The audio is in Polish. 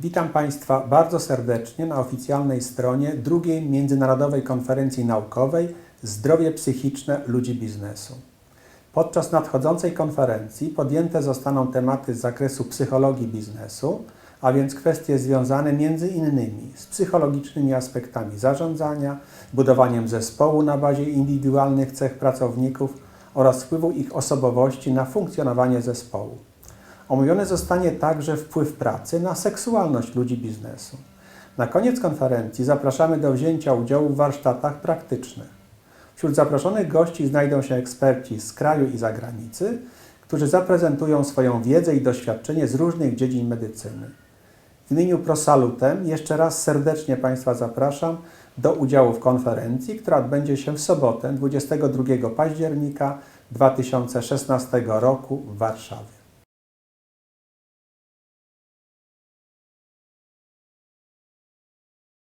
Witam Państwa bardzo serdecznie na oficjalnej stronie drugiej Międzynarodowej Konferencji Naukowej Zdrowie psychiczne ludzi biznesu. Podczas nadchodzącej konferencji podjęte zostaną tematy z zakresu psychologii biznesu, a więc kwestie związane między innymi z psychologicznymi aspektami zarządzania, budowaniem zespołu na bazie indywidualnych cech pracowników oraz wpływu ich osobowości na funkcjonowanie zespołu. Omówiony zostanie także wpływ pracy na seksualność ludzi biznesu. Na koniec konferencji zapraszamy do wzięcia udziału w warsztatach praktycznych. Wśród zaproszonych gości znajdą się eksperci z kraju i zagranicy, którzy zaprezentują swoją wiedzę i doświadczenie z różnych dziedzin medycyny. W imieniu ProSalutem jeszcze raz serdecznie Państwa zapraszam do udziału w konferencji, która odbędzie się w sobotę 22 października 2016 roku w Warszawie.